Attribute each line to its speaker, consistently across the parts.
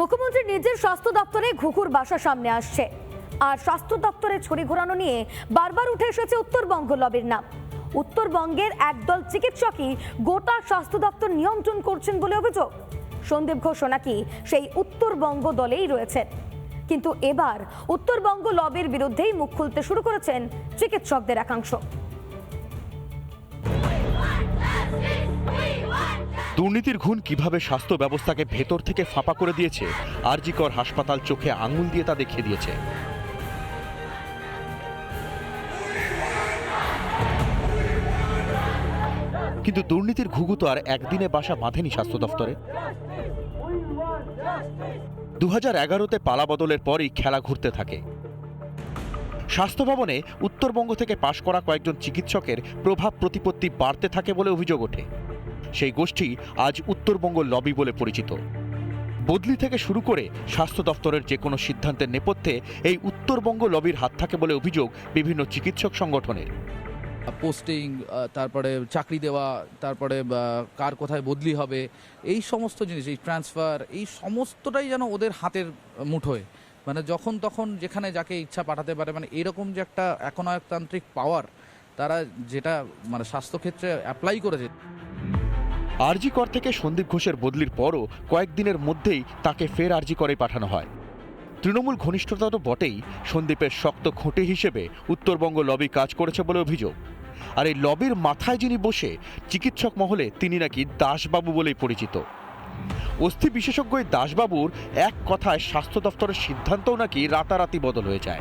Speaker 1: মুখ্যমন্ত্রী নিজের স্বাস্থ্য দপ্তরে ঘুঘুর বাসা সামনে আসছে। আর স্বাস্থ্য দপ্তরে ছড়ি ঘোরানো নিয়ে বারবার উঠে এসেছে উত্তরবঙ্গ লবির নাম। উত্তরবঙ্গের একদল চিকিৎসকই গোটা স্বাস্থ্য দপ্তর নিয়ন্ত্রণ করছেন বলে অভিযোগ। সন্দীপ ঘোষ নাকি সেই উত্তরবঙ্গ দলেই রয়েছেন। কিন্তু এবার উত্তরবঙ্গ লবির বিরুদ্ধেই মুখ খুলতে শুরু করেছেন চিকিৎসকদের একাংশ।
Speaker 2: দুর্নীতির ঘুণ কীভাবে স্বাস্থ্য ব্যবস্থাকে ভেতর থেকে ফাঁপা করে দিয়েছে, আরজিকর হাসপাতাল চোখে আঙুল দিয়ে তা দেখিয়ে দিয়েছে। কিন্তু দুর্নীতির ঘুঘু তো আর একদিনে বাসা বাঁধেনি স্বাস্থ্য দফতরে। দু হাজার এগারোতে পালা বদলের পরই খেলা ঘুরতে থাকে। স্বাস্থ্য ভবনে উত্তরবঙ্গ থেকে পাশ করা কয়েকজন চিকিৎসকের প্রভাব প্রতিপত্তি বাড়তে থাকে বলে অভিযোগ ওঠে। সেই গোষ্ঠী আজ উত্তরবঙ্গ লবি বলে পরিচিত। বদলি থেকে শুরু করে স্বাস্থ্য দপ্তরের যে কোনো সিদ্ধান্তের নেপথ্যে এই উত্তরবঙ্গ লবির হাত থাকে বলে অভিযোগ বিভিন্ন চিকিৎসক সংগঠনের।
Speaker 3: পোস্টিং তারপরে চাকরি দেওয়া, তারপরে কার কোথায় বদলি হবে, এই সমস্ত জিনিস, এই ট্রান্সফার, এই সমস্তটাই যেন ওদের হাতের মুঠোয়। মানে যখন তখন যেখানে যাকে ইচ্ছা পাঠাতে পারে মানে এরকম যে একটা একনায়কতান্ত্রিক পাওয়ার তারা যেটা মানে স্বাস্থ্যক্ষেত্রে অ্যাপ্লাই করেছে
Speaker 2: আরজি কর থেকে সন্দীপ ঘোষের বদলির পরও কয়েকদিনের মধ্যেই তাকে ফের আরজি করে পাঠানো হয়। তৃণমূল ঘনিষ্ঠতা তো বটেই সন্দীপের শক্ত খুঁটি হিসেবে উত্তরবঙ্গ লবি কাজ করেছে বলে অভিযোগ। আর এই লবির মাথায় যিনি বসে চিকিৎসক মহলে তিনি নাকি দাসবাবু বলেই পরিচিত। অস্থি বিশেষজ্ঞ দাসবাবুর এক কথায় স্বাস্থ্য দফতরের সিদ্ধান্তও নাকি রাতারাতি বদল হয়ে যায়।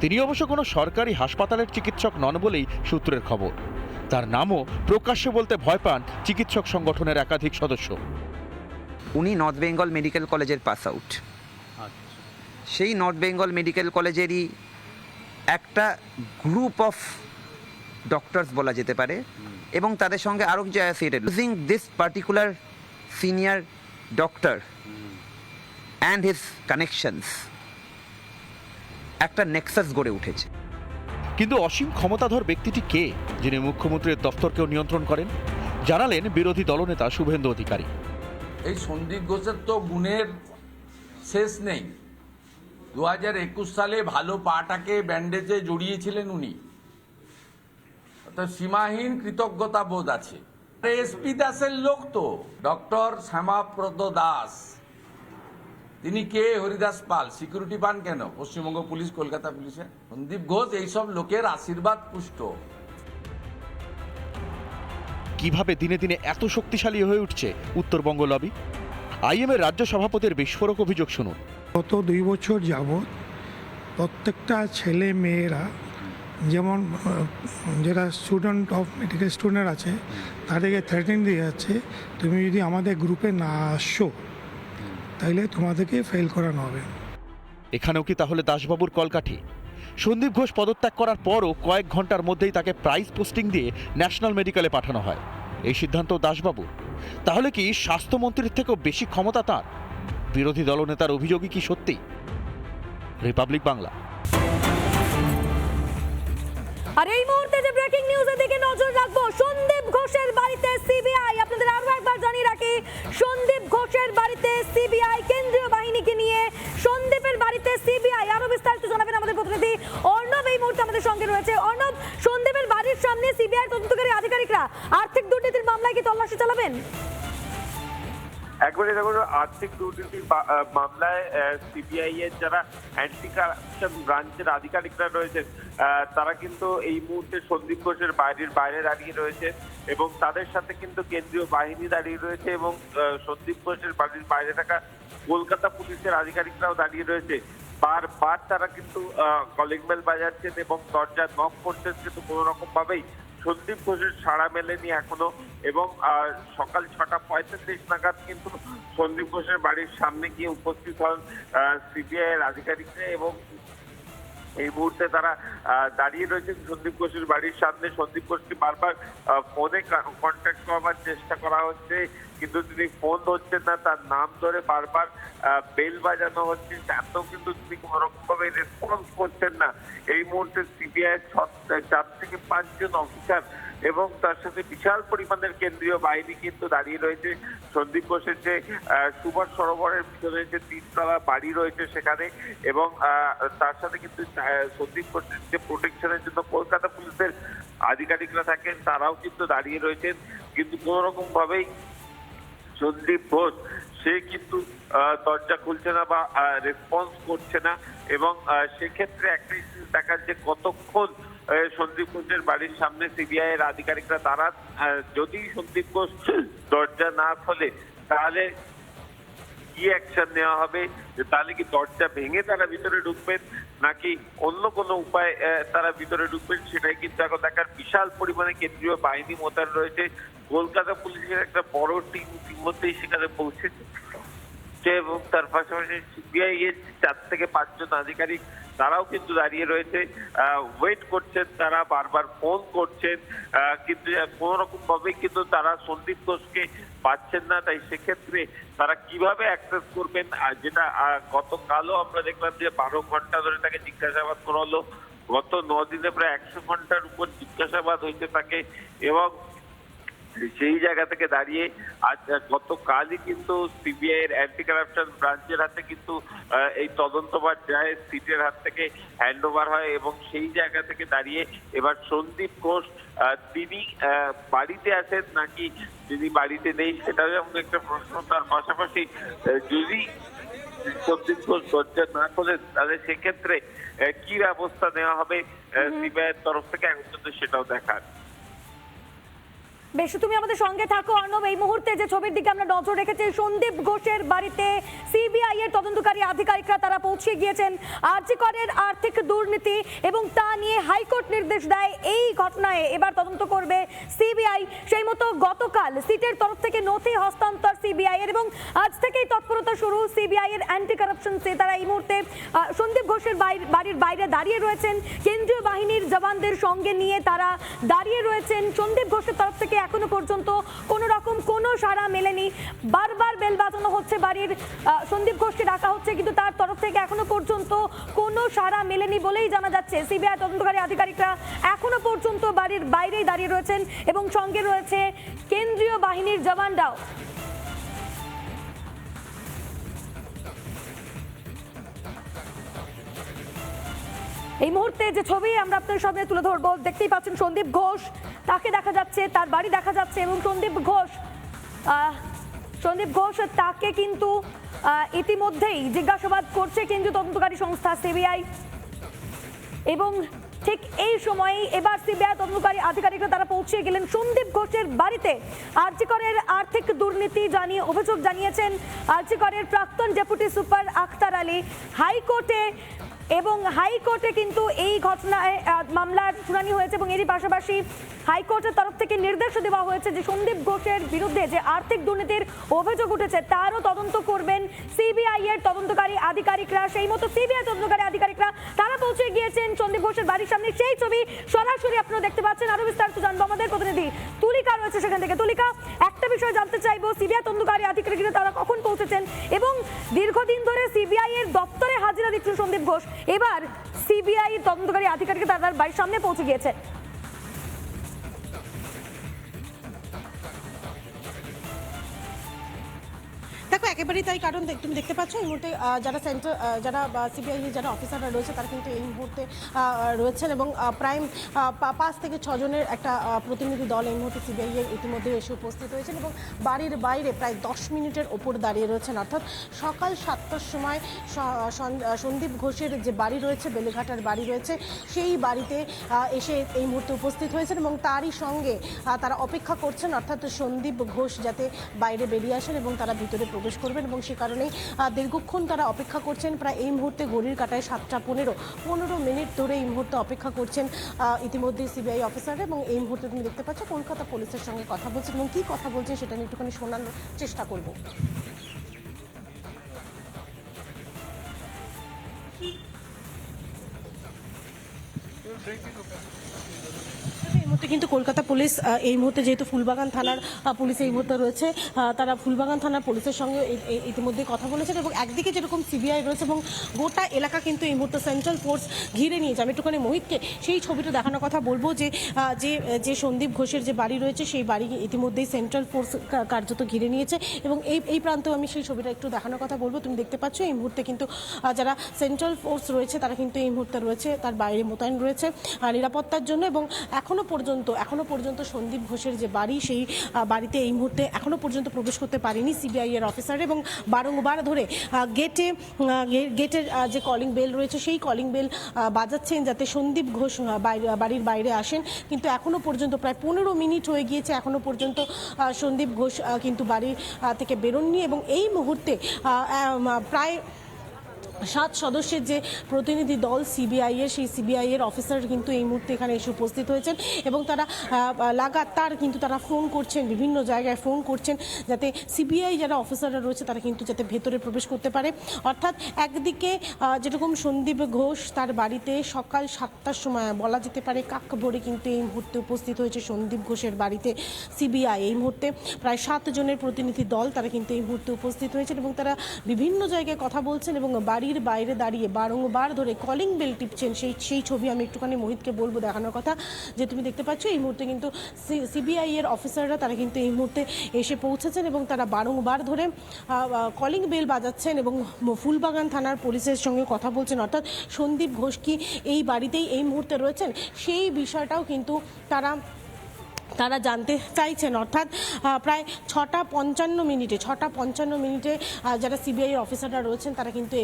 Speaker 2: তিনি অবশ্য কোনো সরকারি হাসপাতালের চিকিৎসক নন বলেই সূত্রের খবর। তার নামও প্রকাশ্যে বলতে ভয় পান চিকিৎসক সংগঠনের একাধিক সদস্য।
Speaker 4: উনি নর্থ বেঙ্গল মেডিকেল কলেজের পাস আউট। সেই নর্থ বেঙ্গল মেডিকেল কলেজেরই একটা গ্রুপ অফ ডক্টরস বলা যেতে পারে এবং তাদের সঙ্গে আরও কিছু associated. Using this particular senior doctor and his connections একটা নেক্সাস গড়ে উঠেছে।
Speaker 2: কিন্তু অসীম ক্ষমতাধর ব্যক্তিটি কে, যিনি মুখ্যমন্ত্রীর দফতরকেও নিয়ন্ত্রণ করেন? জানালেন বিরোধী দলনেতা শুভেন্দু অধিকারী।
Speaker 5: এই সন্দীপ ঘোষের তো গুণের শেষ নেই। দু হাজার একুশ সালে ভালো পাটাকে ব্যান্ডেজে জড়িয়েছিলেন উনি। সীমাহীন কৃতজ্ঞতা বোধ আছে। এসপি দাসের লোক তো, ডক্টর শ্যামাপ্রদ দাস। তিনি কে? হরিদাস পাল। সিকিউরিটি পান কেন? পশ্চিমবঙ্গ পুলিশ কলকাতা পুলিশে? সন্দীপ ঘোষ এইসব লোকের আশীর্বাদ পুষ্ট।
Speaker 2: কীভাবে দিনে দিনে এত শক্তিশালী হয়ে উঠছে উত্তরবঙ্গ লবি আইএমের রাজ্য সভাপতির বিস্ফোরক অভিযোগ শুনুন।
Speaker 6: গত দুই বছর যাবৎ প্রত্যেকটা ছেলে মেয়েরা যেমন যারা স্টুডেন্ট অফ মেডিকেল স্টুডেন্ট আছে তাদেরকে থ্রেটিং দিয়ে যাচ্ছে তুমি যদি আমাদের গ্রুপে না আসো তাইলে তোমাদেরকে ফেল করানো হবে।
Speaker 2: এখানেও কি তাহলে দাসবাবুর কলকাঠি? সন্দীপ ঘোষ পদত্যাগ করার পরও কয়েক ঘণ্টার মধ্যেই তাকে প্রাইজ পোস্টিং দিয়ে ন্যাশনাল মেডিকেলে পাঠানো হয়। এই সিদ্ধান্ত দাসবাবু তাহলে কি স্বাস্থ্যমন্ত্রীর থেকেও বেশি ক্ষমতা তার? বিরোধী দলনেতার অভিযোগই কি সত্যি? রিপাবলিক বাংলা।
Speaker 1: আর এই মুহূর্তে যে ব্রেকিং নিউজের দিকে নজর রাখব সন্দীপ ঘোষের বাড়িতে সিবিআই আপনাদের আরও একবার জানিয়ে রাখি, সন্দীপ ঘোষের বাড়িতে সিবিআই কেন্দ্রীয় বাহিনীকে নিয়ে সন্দীপের বাড়িতে সিবিআই আরও বিস্তারিত জানাবেন আমাদের প্রতিনিধি অর্ণব এই মুহূর্তে আমাদের সঙ্গে রয়েছে। অর্ণব, সন্দীপের বাড়ির সামনে সিবিআই তদন্তকারী আধিকারিকরা আর্থিক দুর্নীতির মামলায় কি তল্লাশি চালাবেন?
Speaker 7: একবারে দেখুন, আর্থিক দুর্নীতির মামলায় সিবিআই এর যারা অ্যান্টি কারাপশন ব্রাঞ্চের আধিকারিকরা রয়েছেন তারা কিন্তু এই মুহূর্তে সন্দীপ ঘোষের বাইরের বাইরে দাঁড়িয়ে রয়েছে এবং তাদের সাথে কিন্তু কেন্দ্রীয় বাহিনী দাঁড়িয়ে রয়েছে এবং সন্দীপ ঘোষের বাড়ির বাইরে থাকা কলকাতা পুলিশের আধিকারিকরাও দাঁড়িয়ে রয়েছে। বারবার তারা কিন্তু কলিং বেল বাজাচ্ছেন এবং দরজা নক করছেন, কিন্তু কোনো রকম ভাবেই সন্দীপ ঘোষের সাড়া মেলেনি এখনও। এবং সকাল ছটা পঁয়তাল্লিশ নাগাদ কিন্তু সন্দীপ ঘোষের বাড়ির সামনে গিয়ে উপস্থিত হন সিবিআই এর আধিকারিকরা এবং এই মুহূর্তে তারা দাঁড়িয়ে রয়েছেন সন্দীপ ঘোষের বাড়ির সামনে। সন্দীপ ঘোষকে বারবার ফোনে কন্ট্যাক্ট করবার চেষ্টা করা হচ্ছে। কিন্তু তিনি ফোন ধরছেন না, তার নাম ধরে বারবার বেল বাজানো হচ্ছে তাতেও কিন্তু তিনি কোনো রকম ভাবে রেসপন্স করছেন না। এই মুহূর্তে সিবিআই চার থেকে পাঁচজন অফিসার এবং তার সাথে বিশাল পরিমাণের কেন্দ্রীয় বাহিনী কিন্তু দাঁড়িয়ে রয়েছে। সন্দীপ ঘোষের যে সুভাষ সরোবরের ভিতরে যে তিনতলা বাড়ি রয়েছে সেখানে এবং তার সাথে কিন্তু সন্দীপ ঘোষের যে প্রোটেকশনের জন্য কলকাতা পুলিশের আধিকারিকরা থাকেন, তারাও কিন্তু দাঁড়িয়ে রয়েছেন। কিন্তু কোনো রকম ভাবেই সন্দীপ ঘোষ, সে কিন্তু দরজা খুলছে না বা রেসপন্স করছে না এবং সেক্ষেত্রে একটা জিনিস দেখার যে কতক্ষণ সন্দীপ ঘোষের বাড়ির সামনে সিবিআই এর আধিকারিকরা তারা যদি সন্দীপ ঘোষ দরজা না খোলে, তাহলে কি অ্যাকশন নেওয়া হবে? তাহলে কি দরজা ভেঙে তারা ভিতরে ঢুকবেন? নাকি অন্য কোনো উপায় তারা ভিতরে ঢুকবেন সেটাই কিন্তু এখন দেখার বিশাল পরিমাণে কেন্দ্রীয় বাহিনী মোতায়েন রয়েছে। কলকাতা পুলিশের একটা বড় টিম ইতিমধ্যেই সেখানে পৌঁছেছে। এবং তার পাশাপাশি সিবিআই এর চার থেকে পাঁচজন আধিকারিক, তারাও কিন্তু দাঁড়িয়ে রয়েছে। ওয়েট করছেন তারা, বারবার ফোন করছেন। কিন্তু কোন রকম ভাবে কিন্তু তারা সন্দীপ ঘোষকে পাচ্ছেন না, তাই সেক্ষেত্রে তারা কীভাবে অ্যাক্সেস করবেন? যেটা গতকালও আমরা দেখলাম যে বারো ঘণ্টা ধরে তাকে জিজ্ঞাসাবাদ করা হলো গত ন দিনে প্রায় একশো ঘণ্টার উপর জিজ্ঞাসাবাদ হয়েছে তাকে এবং সেই জায়গা থেকে দাঁড়িয়ে আজ গতকালই কিন্তু সিবিআই এর অ্যান্টি কারাপশন ব্রাঞ্চের হাতে কিন্তু এই তদন্তভার যায় সিটের হাত থেকে হ্যান্ড ওভার হয় এবং সেই জায়গা থেকে দাঁড়িয়ে এবার সন্দীপ ঘোষ তিনি বাড়িতে আছেন নাকি তিনি বাড়িতে নেই সেটাও যেমন একটা প্রশ্ন। তার পাশাপাশি যদি সন্দীপ ঘোষ দরজা না খোলেন তাহলে সেক্ষেত্রে কি ব্যবস্থা নেওয়া হবে সিবিআই এর তরফ থেকে এখন সেটাও দেখার।
Speaker 1: বেশ, তুমি আমাদের সঙ্গে থাকো। অর্ণব, এই মুহূর্তে যে ছবির দিকে আমরা নজর রেখেছি, সন্দীপ ঘোষের বাড়িতে সিবিআই এর তদন্তকারী আধিকারিকরা তারা পৌঁছে গিয়েছেন। আর্জিকরের আর্থিক দুর্নীতি এবং তা নিয়ে হাইকোর্ট নির্দেশ দেয়। এই ঘটনায় এবার তদন্ত করবে সিবিআই সেই মতো গতকাল সিটের তরফ থেকে নথি হস্তান্তর সিবিআই এর এবং আজ থেকেই তৎপরতা শুরু সিবিআই এর অ্যান্টি কারাপশন সে তারা এই মুহূর্তে সন্দীপ ঘোষের বাড়ির বাইরে দাঁড়িয়ে রয়েছেন কেন্দ্রীয় বাহিনীর জওয়ানদের সঙ্গে নিয়ে তারা দাঁড়িয়ে রয়েছেন। সন্দীপ ঘোষের তরফ থেকে এখনও পর্যন্ত কোনো রকম কোনো সাড়া মেলেনি। বারবার বেল বাজানো হচ্ছে বাড়ির সন্দীপ ঘোষকে ডাকা হচ্ছে, কিন্তু তার তরফ থেকে এখনও পর্যন্ত কোনো সাড়া মেলেনি বলেই জানা যাচ্ছে। সিবিআই তদন্তকারী আধিকারিকরা এখনও পর্যন্ত বাড়ির বাইরেই দাঁড়িয়ে রয়েছেন এবং সঙ্গে রয়েছে কেন্দ্রীয় বাহিনীর জওয়ানরাও। এই মুহূর্তে যে ছবি আমরা আপনাদের সামনে তুলে ধরবো, দেখতেই পাচ্ছেন সন্দীপ ঘোষ। তাকে দেখা যাচ্ছে, তার বাড়ি দেখা যাচ্ছে এবং সন্দীপ ঘোষ সন্দীপ ঘোষ তাকে কিন্তু ইতিমধ্যেই জিজ্ঞাসাবাদ করছে কেন্দ্রীয় তদন্তকারী সংস্থা সিবিআই। এবং ঠিক এই সময়েই এবার সিবিআই তদন্তকারী আধিকারিকরা তারা পৌঁছে গেলেন সন্দীপ ঘোষের বাড়িতে। আর্জিকরের আর্থিক দুর্নীতি জানিয়ে অভিযোগ জানিয়েছেন, আর্জিকরের প্রাক্তন ডেপুটি সুপার আখতার আলী। হাইকোর্টে এবং হাইকোর্টে কিন্তু এই ঘটনায় মামলার শুনানি হয়েছে এবং এরই পাশাপাশি হাইকোর্টের তরফ থেকে নির্দেশ দেওয়া হয়েছে যে সন্দীপ ঘোষের বিরুদ্ধে যে আর্থিক দুর্নীতির অভিযোগ উঠেছে, তারও তদন্ত করবেন সিবিআই এর তদন্তকারী আধিকারিকরা। সেই মতো সিবিআই তদন্তকারী আধিকারিকরা, তারা পৌঁছে গিয়েছেন সন্দীপ ঘোষের বাড়ির সামনে। সেই ছবি সরাসরি আপনারা দেখতে পাচ্ছেন। আরও বিস্তারিত জানব আমাদের প্রতিনিধি তুলিকা রয়েছে সেখান থেকে। তুলিকা, একটা বিষয় জানতে চাইব, সিবিআই তদন্তকারী আধিকারিকরা তারা কখন পৌঁছেছেন এবং দীর্ঘদিন ধরে সিবিআই এর দপ্তরে হাজিরা দিচ্ছেন সন্দীপ ঘোষ। এবার সিবিআই তদন্তকারী আধিকারিক তার বাড়ির সামনে পৌঁছে গিয়েছে।
Speaker 8: দেখো, একেবারেই তাই কারণ তুমি দেখতে পাচ্ছ, এই মুহূর্তে যারা সেন্টার যারা সিবিআই যারা অফিসাররা রয়েছে, তারা কিন্তু এই মুহূর্তে রয়েছেন এবং প্রায় পাঁচ থেকে ছজনের একটা প্রতিনিধি দল এই মুহূর্তে সিবিআই এর ইতিমধ্যে এসে উপস্থিত হয়েছেন এবং বাড়ির বাইরে প্রায় দশ মিনিটের ওপর দাঁড়িয়ে রয়েছেন। অর্থাৎ সকাল সাতটার সময় সন্দীপ ঘোষের যে বাড়ি রয়েছে, বেলেঘাটার বাড়ি রয়েছে, সেই বাড়িতে এসে এই মুহূর্তে উপস্থিত হয়েছেন এবং তারই সঙ্গে তারা অপেক্ষা করছেন। অর্থাৎ সন্দীপ ঘোষ যাতে বাইরে বেরিয়ে আসেন এবং তারা ভিতরে প্রবেশ করবেন এবং সে কারণেই দীর্ঘক্ষণ তারা অপেক্ষা করছেন। প্রায় এই মুহূর্তে ঘড়ির কাটায় সাতটা পনেরো। পনেরো মিনিট ধরে এই মুহূর্তে অপেক্ষা করছেন ইতিমধ্যে সিবিআই অফিসার এবং এই মুহূর্তে তুমি দেখতে পাচ্ছ কলকাতা পুলিশের সঙ্গে কথা বলছেন এবং কী কথা বলছেন সেটা আমি একটুখানি শোনানোর চেষ্টা করব। এই মুহূর্তে কিন্তু কলকাতা পুলিশ এই মুহূর্তে যেহেতু ফুলবাগান থানার পুলিশ এই মুহূর্তে রয়েছে তারা ফুলবাগান থানার পুলিশের সঙ্গে ইতিমধ্যে কথা বলেছেন এবং একদিকে যেরকম সিবিআই রয়েছে এবং গোটা এলাকা কিন্তু এই মুহূর্তে সেন্ট্রাল ফোর্স ঘিরে নিয়েছে। আমি একটুখানি মোহিতকে সেই ছবিটা দেখানোর কথা বলব যে যে যে সন্দীপ ঘোষের যে বাড়ি রয়েছে, সেই বাড়ি ইতিমধ্যেই সেন্ট্রাল ফোর্স কার্যত ঘিরে নিয়েছে এবং এই এই প্রান্তেও আমি সেই ছবিটা একটু দেখানোর কথা বলব। তুমি দেখতে পাচ্ছ এই মুহূর্তে কিন্তু যারা সেন্ট্রাল ফোর্স রয়েছে, তারা কিন্তু এই মুহূর্তে রয়েছে, তার বাইরে মোতায়েন রয়েছে নিরাপত্তার জন্য এবং এখনও পর্যন্ত এখনও পর্যন্ত সন্দীপ ঘোষের যে বাড়ি, সেই বাড়িতে এই মুহূর্তে এখনও পর্যন্ত প্রবেশ করতে পারেনি সিবিআই এর অফিসার এবং বারংবার ধরে গেটে গেটের যে কলিং বেল রয়েছে, সেই কলিং বেল বাজাচ্ছেন যাতে সন্দীপ ঘোষ বাড়ির বাইরে আসেন। কিন্তু এখনও পর্যন্ত প্রায় পনেরো মিনিট হয়ে গিয়েছে, এখনও পর্যন্ত সন্দীপ ঘোষ কিন্তু বাড়ি থেকে বেরোননি এবং এই মুহূর্তে প্রায় সাত সদস্যের যে প্রতিনিধি দল সিবিআই এর, সেই সিবিআই এর অফিসার কিন্তু এই মুহূর্তে এখানে এসে উপস্থিত হয়েছেন এবং তারা লাগাতার কিন্তু তারা ফোন করছেন, বিভিন্ন জায়গায় ফোন করছেন যাতে সিবিআই যারা অফিসাররা রয়েছে তারা কিন্তু যাতে ভেতরে প্রবেশ করতে পারে। অর্থাৎ একদিকে যেরকম সন্দীপ ঘোষ তার বাড়িতে সকাল সাতটার সময় বলা যেতে পারে কাক ভরে কিন্তু এই মুহূর্তে উপস্থিত হয়েছে সন্দীপ ঘোষের বাড়িতে সিবিআই এই মুহূর্তে প্রায় সাত জনের প্রতিনিধি দল তারা কিন্তু এই মুহূর্তে উপস্থিত হয়েছেন এবং তারা বিভিন্ন জায়গায় কথা বলছেন এবং বাড়ির বাইরে দাঁড়িয়ে বারংবার ধরে কলিং বেল টিপছেন সেই সেই ছবি আমি একটুখানি মোহিতকে বলব দেখানোর কথা, যে তুমি দেখতে পাচ্ছ এই মুহূর্তে কিন্তু সিবিআই এর অফিসাররা তারা কিন্তু এই মুহূর্তে এসে পৌঁছেছেন এবং তারা বারংবার ধরে কলিং বেল বাজাচ্ছেন এবং ফুলবাগান থানার পুলিশের সঙ্গে কথা বলছেন। অর্থাৎ সন্দীপ ঘোষ কি এই বাড়িতেই এই মুহূর্তে রয়েছেন? সেই বিষয়টাও কিন্তু তারা তারা জানতে চাইছেন। অর্থাৎ প্রায় ছটা পঞ্চান্ন মিনিটে, ছটা পঞ্চান্ন মিনিটে যারা সিবিআই অফিসাররা রয়েছেন, তারা কিন্তু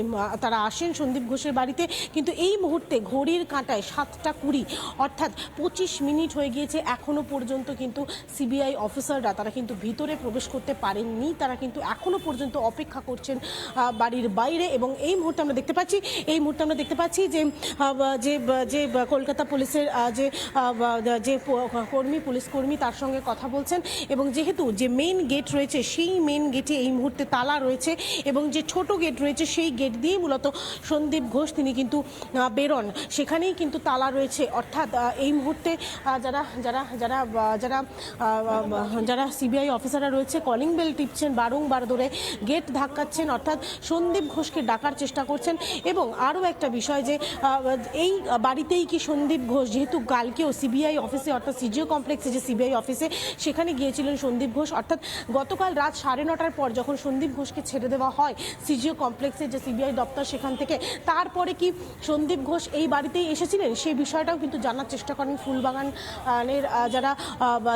Speaker 8: তারা আসেন সন্দীপ ঘোষের বাড়িতে। কিন্তু এই মুহূর্তে ঘড়ির কাঁটায় সাতটা কুড়ি, অর্থাৎ পঁচিশ মিনিট হয়ে গিয়েছে, এখনও পর্যন্ত কিন্তু সিবিআই অফিসাররা, তারা কিন্তু ভিতরে প্রবেশ করতে পারেননি, তারা কিন্তু এখনও পর্যন্ত অপেক্ষা করছেন বাড়ির বাইরে। এবং এই মুহূর্তে আমরা দেখতে পাচ্ছি, এই মুহূর্তে আমরা দেখতে পাচ্ছি যে যে যে কলকাতা পুলিশের যে যে কর্মী পুলিশ কর্মী তার সঙ্গে কথা বলছেন এবং যেহেতু যে মেন গেট রয়েছে, সেই মেন গেটে এই মুহূর্তে তালা রয়েছে এবং যে ছোট গেট রয়েছে, সেই গেট দিয়ে মূলত সন্দীপ ঘোষ তিনি কিন্তু বেরোন। সেখানেই কিন্তু তালা রয়েছে। অর্থাৎ এই মুহূর্তে যারা যারা যারা যারা যারা সিবিআই অফিসাররা রয়েছে কলিং বেল টিপছেন, বারংবার ধরে গেট ধাক্কাচ্ছেন, অর্থাৎ সন্দীপ ঘোষকে ডাকার চেষ্টা করছেন। এবং আরও একটা বিষয় যে এই বাড়িতেই কি সন্দীপ ঘোষ, যেহেতু কালকেও সিবিআই অফিসে অর্থাৎ সিজিও কমপ্লেক্সে যে সিবিআই অফিসে। সেখানে গিয়েছিলেন সন্দীপ ঘোষ। অর্থাৎ গতকাল রাত সাড়ে নটার পর যখন সন্দীপ ঘোষকে ছেড়ে দেওয়া হয় সিজিও কমপ্লেক্সে যে সিবিআই দপ্তর সেখান থেকে, তারপরে কি সন্দীপ ঘোষ এই বাড়িতেই এসেছিলেন? সেই বিষয়টাও কিন্তু জানার চেষ্টা করেন ফুলবাগানের যারা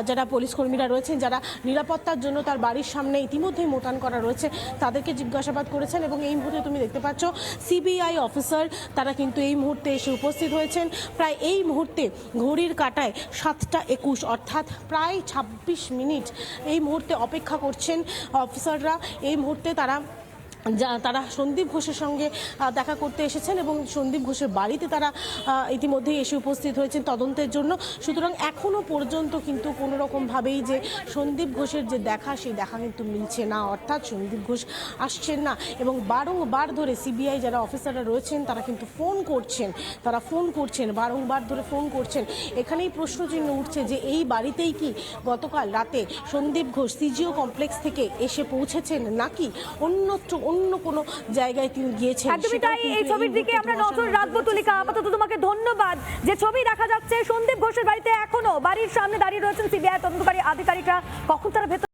Speaker 8: যারা পুলিশ কর্মীরা রয়েছেন, যারা নিরাপত্তার জন্য তার বাড়ির সামনে ইতিমধ্যেই মোতায়েন করা রয়েছে, তাদেরকে জিজ্ঞাসাবাদ করেছেন এবং এই মুহূর্তে তুমি দেখতে পাচ্ছ সিবিআই অফিসার, তারা কিন্তু এই মুহূর্তে এসে উপস্থিত হয়েছেন। প্রায় এই মুহূর্তে ঘড়ির কাটায় সাতটা একুশ, অর্থাৎ প্রায় ছাব্বিশ মিনিট এই মুহূর্তে অপেক্ষা করছেন অফিসাররা এই মুহূর্তে তারা যা তারা সন্দীপ ঘোষের সঙ্গে দেখা করতে এসেছেন এবং সন্দীপ ঘোষের বাড়িতে তারা ইতিমধ্যেই এসে উপস্থিত হয়েছেন তদন্তের জন্য। সুতরাং এখনও পর্যন্ত কিন্তু কোনো রকমভাবেই যে সন্দীপ ঘোষের যে দেখা, সেই দেখা কিন্তু মিলছে না। অর্থাৎ সন্দীপ ঘোষ আসছেন না এবং বারংবার ধরে সিবিআই যারা অফিসাররা রয়েছেন, তারা কিন্তু ফোন করছেন। তারা ফোন করছেন, বারংবার ধরে ফোন করছেন। এখানেই প্রশ্নচিহ্ন উঠছে যে এই বাড়িতেই কি গতকাল রাতে সন্দীপ ঘোষ সিজিও কমপ্লেক্স থেকে এসে পৌঁছেছেন নাকি? অন্যত্র অন্য কোনো জায়গায় তিনি গিয়েছেন
Speaker 1: একদমই তাই এই ছবির দিকে আমরা নজর রাখব তুলিকা। আপাতত তোমাকে ধন্যবাদ। যে ছবি দেখা যাচ্ছে সন্দীপ ঘোষের বাড়িতে এখনও বাড়ির সামনে দাঁড়িয়ে রয়েছেন সিবিআই তদন্তকারী আধিকারিকরা। কখন তারা ভেতর